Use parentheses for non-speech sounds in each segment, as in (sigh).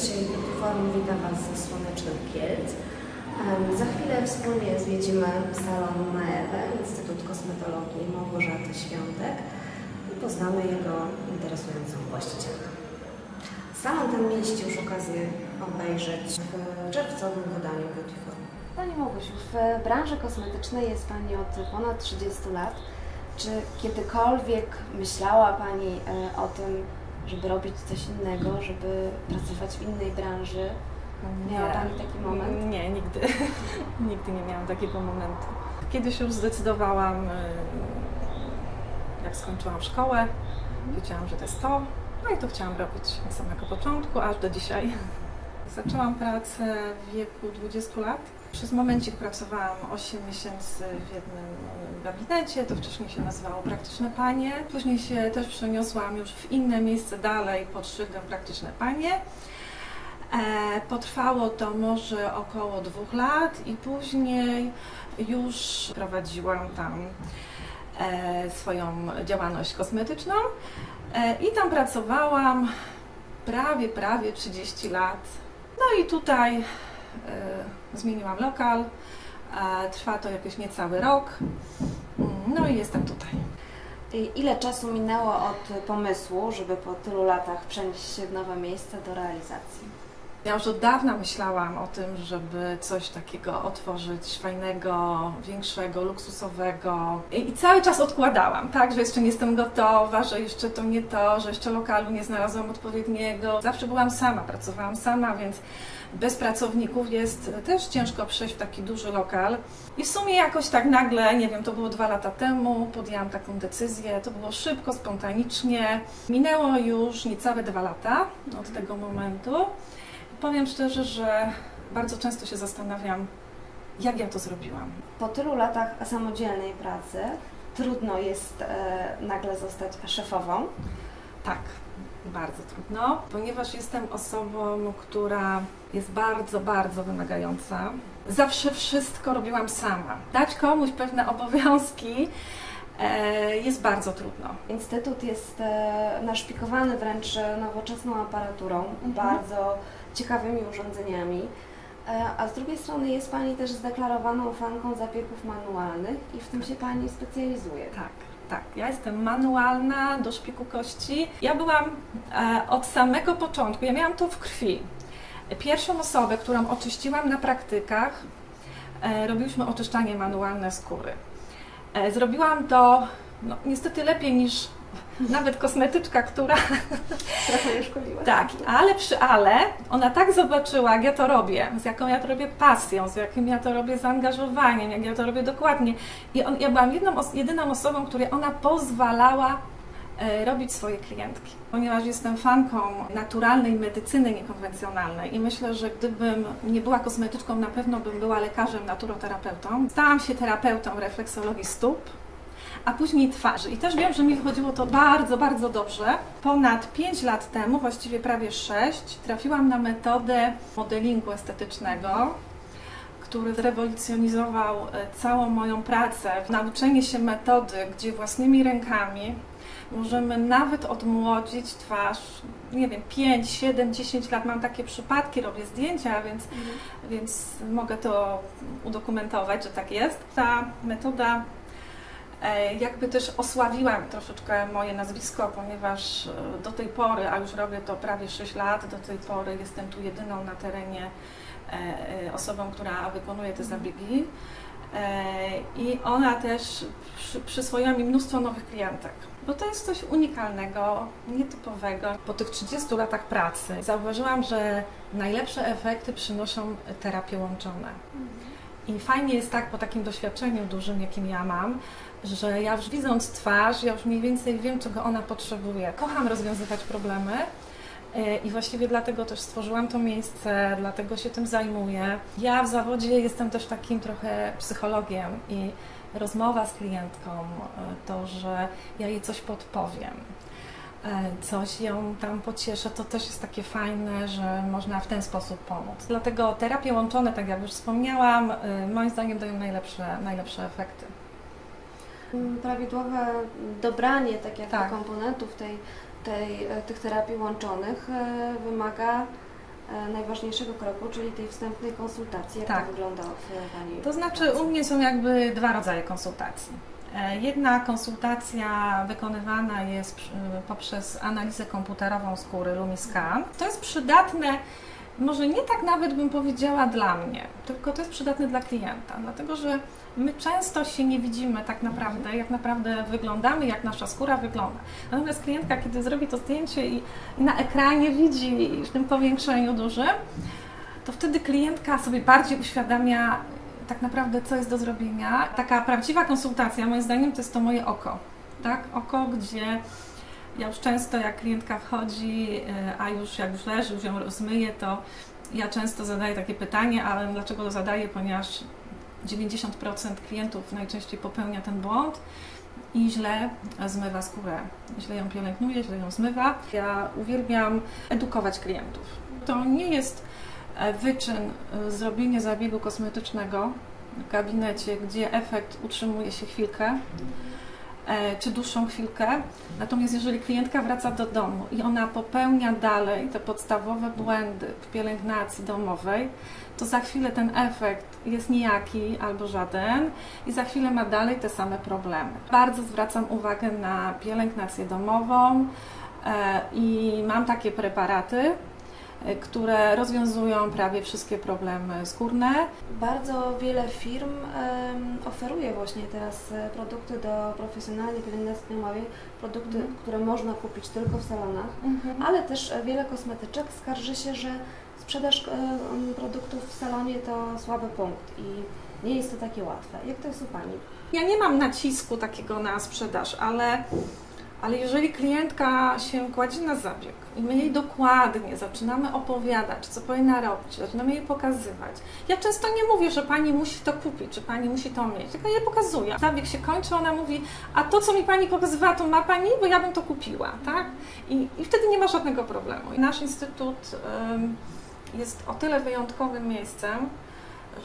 Dzisiaj Beauty Forum wita Was ze słonecznych Kielc. Za chwilę wspólnie zwiedzimy salon Maewę, Instytut Kosmetologii Małgorzaty Świątek i poznamy jego interesującą właścicielkę. Salon ten mieliście już okazję obejrzeć w czerwcowym wydaniu Beauty Forum. Pani Małgosiu, w branży kosmetycznej jest Pani od ponad 30 lat. Czy kiedykolwiek myślała Pani e, o tym, żeby robić coś innego, żeby pracować w innej branży? Miała Pani taki moment? Nie, nigdy. (laughs) nigdy nie miałam takiego momentu. Kiedyś już zdecydowałam, y, jak skończyłam szkołę, wiedziałam, że to jest to. No i to chciałam robić od samego początku, aż do dzisiaj. Zaczęłam pracę w wieku 20 lat. Przez momencik pracowałam 8 miesięcy w jednym gabinecie, to wcześniej się nazywało Praktyczne Panie. Później się też przeniosłam już w inne miejsce dalej pod szyldem Praktyczne Panie. E, Potrwało to może około dwóch lat i później już prowadziłam tam e, swoją działalność kosmetyczną e, i tam pracowałam prawie, prawie 30 lat. No i tutaj zmieniłam lokal. E, Trwa to jakiś niecały rok. Mm, No i jestem tutaj. Ile czasu minęło od pomysłu, żeby po tylu latach przenieść się w nowe miejsce do realizacji? Ja już od dawna myślałam o tym, żeby coś takiego otworzyć fajnego, większego, luksusowego. I, I cały czas odkładałam, tak, że jeszcze nie jestem gotowa, że jeszcze to nie to, że jeszcze lokalu nie znalazłam odpowiedniego. Zawsze byłam sama, pracowałam sama, więc bez pracowników jest też ciężko przejść w taki duży lokal. I w sumie jakoś tak nagle, nie wiem, to było dwa lata temu, podjęłam taką decyzję. To było szybko, spontanicznie. Minęło już niecałe dwa lata od tego momentu. Powiem szczerze, że bardzo często się zastanawiam, jak ja to zrobiłam. Po tylu latach samodzielnej pracy trudno jest e, nagle zostać szefową. Tak, bardzo trudno, ponieważ jestem osobą, która jest bardzo, bardzo wymagająca. Zawsze wszystko robiłam sama. Dać komuś pewne obowiązki e, jest bardzo trudno. Instytut jest e, naszpikowany wręcz nowoczesną aparaturą, bardzo ciekawymi urządzeniami. E, A z drugiej strony jest Pani też zdeklarowaną fanką zabiegów manualnych i w tym się Pani specjalizuje. Tak, tak. Ja jestem manualna do szpiku kości. Ja byłam e, od samego początku, ja miałam to w krwi. Pierwszą osobę, którą oczyściłam na praktykach, e, robiliśmy oczyszczanie manualne skóry. E, zrobiłam to no, niestety lepiej niż nawet kosmetyczka, która (laughs) Trochę je szkoliła. tak, ale przy ale ona tak zobaczyła, jak ja to robię, z jaką ja to robię pasją, z jakim ja to robię zaangażowaniem, jak ja to robię dokładnie. I on, ja byłam jedną, jedyną osobą, której ona pozwalała e, robić swoje klientki. Ponieważ jestem fanką naturalnej medycyny niekonwencjonalnej i myślę, że gdybym nie była kosmetyczką, na pewno bym była lekarzem, naturoterapeutą. Stałam się terapeutą refleksologii stóp, a później twarzy. I też wiem, że mi wychodziło to bardzo, bardzo dobrze. Ponad 5 lat temu, właściwie prawie 6, trafiłam na metodę modelingu estetycznego, który zrewolucjonizował e, całą moją pracę. Nauczenie się metody, gdzie własnymi rękami możemy nawet odmłodzić twarz, nie wiem, 5, 7, 10 lat. Mam takie przypadki, robię zdjęcia, więc więc mogę to udokumentować, że tak jest. Ta metoda jakby też osławiła troszeczkę moje nazwisko, ponieważ e, do tej pory, a już robię to prawie 6 lat, do tej pory jestem tu jedyną na terenie e, e, osobą, która wykonuje te zabiegi. E, I ona też przy, przyswoiła mi mnóstwo nowych klientek. Bo to jest coś unikalnego, nietypowego. Po tych 30 latach pracy zauważyłam, że najlepsze efekty przynoszą terapie łączone. I fajnie jest tak po takim doświadczeniu dużym, jakim ja mam, że ja już widząc twarz, ja już mniej więcej wiem, czego ona potrzebuje. Kocham rozwiązywać problemy. e, I właściwie dlatego też stworzyłam to miejsce, dlatego się tym zajmuję. Ja w zawodzie jestem też takim trochę psychologiem i rozmowa z klientką, e, to, że ja jej coś podpowiem, e, coś ją tam pocieszę, to też jest takie fajne, że można w ten sposób pomóc. Dlatego terapie łączone, tak jak już wspomniałam, moim zdaniem dają najlepsze, najlepsze efekty. Prawidłowe dobranie tak jakby Tak. komponentów tej, tej, e, tych terapii łączonych e, wymaga e, najważniejszego kroku, czyli tej wstępnej konsultacji. Jak Tak. to wygląda w Pani To znaczy u mnie są jakby dwa rodzaje konsultacji. Jedna konsultacja wykonywana jest poprzez analizę komputerową skóry Lumiscan. To jest przydatne, może nie tak nawet bym powiedziała dla mnie, tylko to jest przydatne dla klienta, dlatego że my często się nie widzimy tak naprawdę, jak naprawdę wyglądamy, jak nasza skóra wygląda. Natomiast klientka, kiedy zrobi to zdjęcie i, i na ekranie widzi w tym powiększeniu dużym, to wtedy klientka sobie bardziej uświadamia tak naprawdę, co jest do zrobienia. Taka prawdziwa konsultacja, moim zdaniem, to jest to moje oko. Tak? Oko, gdzie ja już często, jak klientka wchodzi, e, a już jak już leży, już ją rozmyję, to ja często zadaję takie pytanie, ale dlaczego to zadaję? Ponieważ 90% klientów najczęściej popełnia ten błąd i źle zmywa skórę. Źle ją pielęgnuje, źle ją zmywa. Ja uwielbiam edukować klientów. To nie jest e, wyczyn e, zrobienia zabiegu kosmetycznego w gabinecie, gdzie efekt utrzymuje się chwilkę czy dłuższą chwilkę. Natomiast jeżeli klientka wraca do domu i ona popełnia dalej te podstawowe błędy w pielęgnacji domowej, to za chwilę ten efekt jest nijaki albo żaden i za chwilę ma dalej te same problemy. Bardzo zwracam uwagę na pielęgnację domową e, i mam takie preparaty, e, które rozwiązują prawie wszystkie problemy skórne. Bardzo wiele firm oferuje właśnie teraz e, produkty do profesjonalnej pielęgnacji domowej, produkty, Mhm. które można kupić tylko w salonach, ale też e, wiele kosmetyczek skarży się, że sprzedaż e, produktów w salonie to słaby punkt i nie jest to takie łatwe. Jak to jest u Pani? Ja nie mam nacisku takiego na sprzedaż, ale, ale jeżeli klientka się kładzie na zabieg i my jej dokładnie zaczynamy opowiadać, co powinna robić, zaczynamy jej pokazywać. Ja często nie mówię, że pani musi to kupić, czy pani musi to mieć, tylko jej pokazuję. Zabieg się kończy, ona mówi, a to, co mi pani pokazywała, to ma pani, bo ja bym to kupiła, tak? I, i wtedy nie ma żadnego problemu. Nasz instytut jest o tyle wyjątkowym miejscem,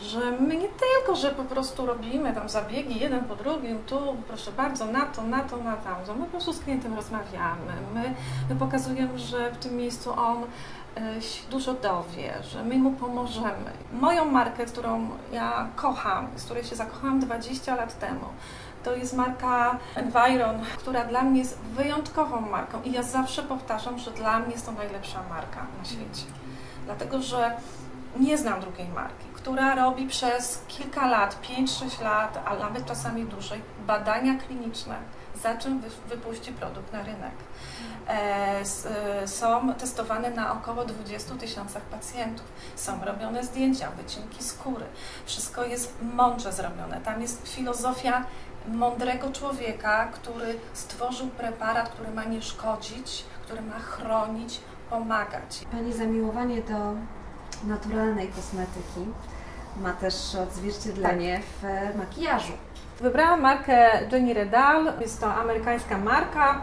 że my nie tylko, że po prostu robimy tam zabiegi jeden po drugim, tu proszę bardzo, na to, na to, na tamto. My po prostu z klientem rozmawiamy, my, my pokazujemy, że w tym miejscu on e, dużo dowie, że my mu pomożemy. Moją markę, którą ja kocham, z której się zakochałam 20 lat temu, to jest marka Environ, która dla mnie jest wyjątkową marką i ja zawsze powtarzam, że dla mnie jest to najlepsza marka na świecie. Dlatego, że nie znam drugiej marki, która robi przez kilka lat, 5-6 lat, a nawet czasami dłużej, badania kliniczne, za czym wy, wypuści produkt na rynek. E, e, są testowane na około 20 tysiącach pacjentów. Są robione zdjęcia, wycinki skóry. Wszystko jest mądrze zrobione. Tam jest filozofia mądrego człowieka, który stworzył preparat, który ma nie szkodzić, który ma chronić, pomagać. Pani zamiłowanie do naturalnej kosmetyki ma też odzwierciedlenie w e, makijażu. Wybrałam markę Jenny Redal. Jest to amerykańska marka,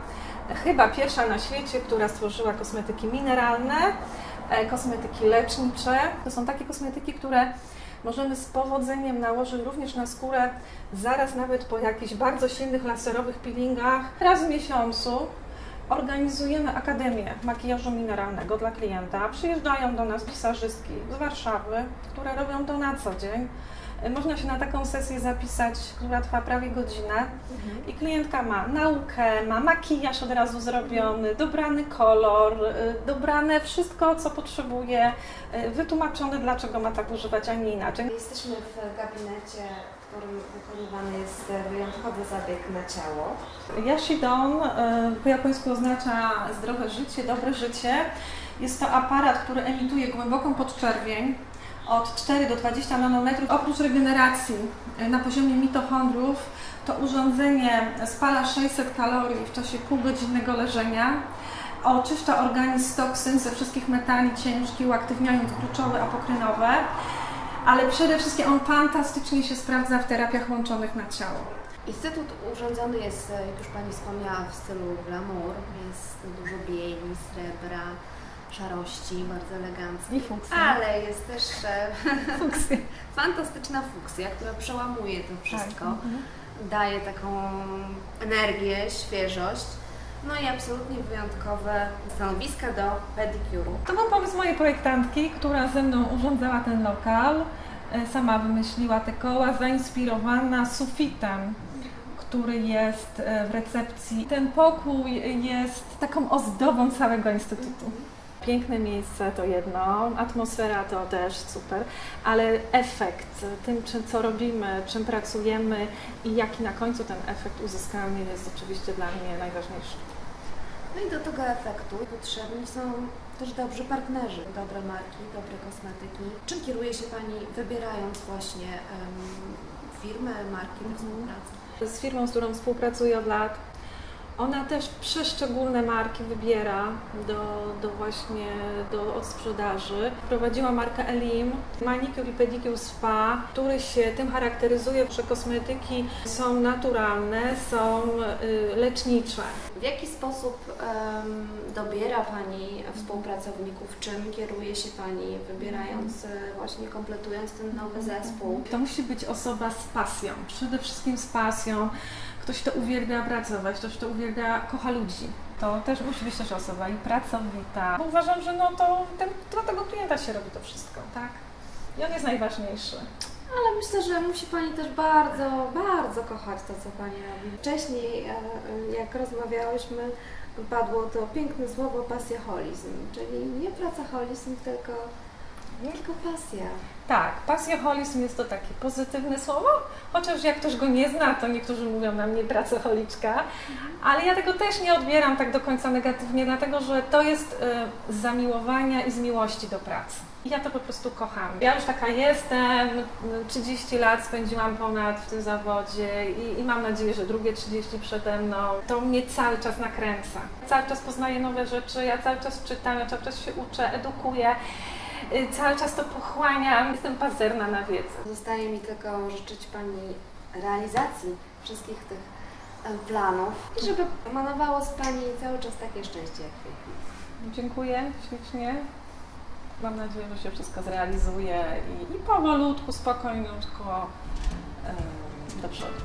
chyba pierwsza na świecie, która stworzyła kosmetyki mineralne, e, kosmetyki lecznicze. To są takie kosmetyki, które możemy z powodzeniem nałożyć również na skórę zaraz nawet po jakichś bardzo silnych laserowych peelingach. Raz w miesiącu organizujemy Akademię Makijażu Mineralnego dla klienta. Przyjeżdżają do nas pisarzystki z Warszawy, które robią to na co dzień. Można się na taką sesję zapisać, która trwa prawie godzinę i klientka ma naukę, ma makijaż od razu zrobiony, dobrany kolor, y, dobrane wszystko, co potrzebuje, y, wytłumaczone, dlaczego ma tak używać, a nie inaczej. Jesteśmy w gabinecie, wykonywany jest e, wyjątkowy zabieg na ciało. Yashidon y, po japońsku oznacza zdrowe życie, dobre życie. Jest to aparat, który emituje głęboką podczerwień od 4 do 20 nanometrów. Oprócz regeneracji y, na poziomie mitochondrów, to urządzenie spala 600 kalorii w czasie półgodzinnego leżenia. Oczyszcza organizm z toksyn ze wszystkich metali ciężkich, uaktywniając gruczoły apokrynowe. Ale przede wszystkim on fantastycznie się sprawdza w terapiach łączonych na ciało. Instytut urządzony jest, e, jak już Pani wspomniała, w stylu glamour. Jest dużo bieli, srebra, szarości, bardzo elegancko. I fuksja. Ale jest też e, (laughs) (laughs) fantastyczna fuksja, która przełamuje to wszystko. Tak. mhm. Daje taką energię, świeżość. No i absolutnie wyjątkowe stanowiska do pedikuru. To był pomysł mojej projektantki, która ze mną urządzała ten lokal. E, Sama wymyśliła te koła, zainspirowana sufitem, który jest e, w recepcji. Ten pokój jest taką ozdobą całego Instytutu. Piękne miejsce to jedno, atmosfera to też super, ale efekt tym, czy, co robimy, czym pracujemy i jaki na końcu ten efekt uzyskamy jest oczywiście dla mnie najważniejszy. No i do tego efektu potrzebni są też dobrzy partnerzy, dobre marki, dobre kosmetyki. Czym kieruje się Pani wybierając właśnie em, firmę, marki do współpracy? z firmą, z którą współpracuję od lat. Ona też przeszczególne marki wybiera do, do właśnie do odsprzedaży. Prowadziła markę Elim, manicure i pedicure spa, który się tym charakteryzuje, że kosmetyki są naturalne, są y, lecznicze. W jaki sposób em, dobiera Pani współpracowników? Czym kieruje się Pani wybierając, e, właśnie kompletując ten nowy zespół? To musi być osoba z pasją, przede wszystkim z pasją. Ktoś, kto uwielbia pracować, ktoś, kto uwielbia, kocha ludzi. To też musi być też osoba i pracowita. Bo uważam, że no to ten, dla tego klienta się robi to wszystko, tak? I on jest najważniejszy. Ale myślę, że musi Pani też bardzo, bardzo kochać to, co Pani robi. Wcześniej, e, e, jak rozmawiałyśmy, padło to piękne słowo pasjaholizm, czyli nie pracoholizm, tylko, tylko pasja. Tak, pasjoholizm jest to takie pozytywne słowo, chociaż jak ktoś go nie zna, to niektórzy mówią na mnie pracocholiczka, ale ja tego też nie odbieram tak do końca negatywnie, dlatego że to jest y, z zamiłowania i z miłości do pracy. Ja to po prostu kocham. Ja już taka jestem, y, 30 lat spędziłam ponad w tym zawodzie i, i mam nadzieję, że drugie 30 przede mną. To mnie cały czas nakręca. Cały czas poznaję nowe rzeczy, ja cały czas czytam, ja cały czas się uczę, edukuję. Y, Cały czas to pochłaniam, jestem pazerna na wiedzę. Zostaje mi tylko życzyć Pani realizacji wszystkich tych e, planów i żeby emanowało z Pani cały czas takie szczęście jak w tej chwili. Dziękuję ślicznie. Mam nadzieję, że się wszystko zrealizuje i, i powolutku, spokojniutko em, do przodu.